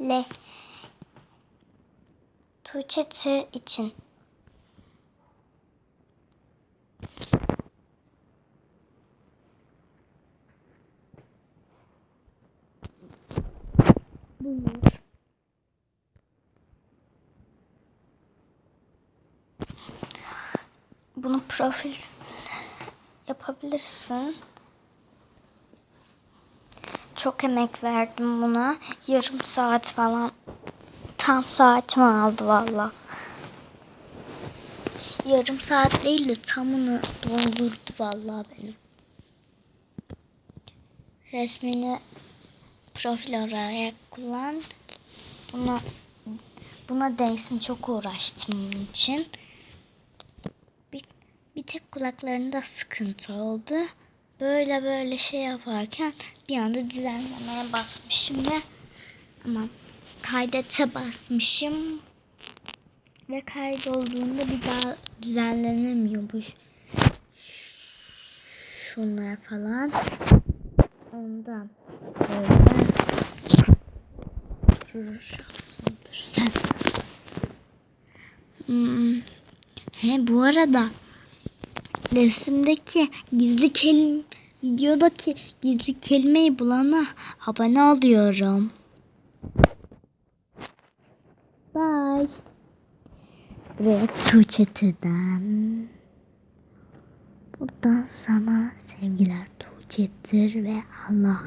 Le Tuğçe Tır için. Bunu profil yapabilirsin. Çok emek verdim buna. Yarım saat falan. Tam saatimi aldı valla. Yarım saat değil de tamını doldurdu valla benim. Resmini profil olarak kullan. Buna buna değsin çok uğraştım bunun için. Bir, bir tek kulaklarında sıkıntı oldu. Böyle böyle şey yaparken bir anda düzenlemeye basmışım ve ama kaydete basmışım ve kaydolduğunda bir daha düzenlenemiyormuş. Şunlar falan. Ondan böyle sen. Hmm. He bu arada resimdeki gizli kelime videodaki gizli kelimeyi bulana abone oluyorum. Bye. Ve Tuğçe'den. Buradan sana sevgiler Tuğçe'dir ve Allah.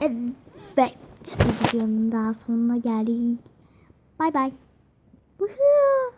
Evet. Bu videonun daha sonuna geldik. Bye. Woohoo.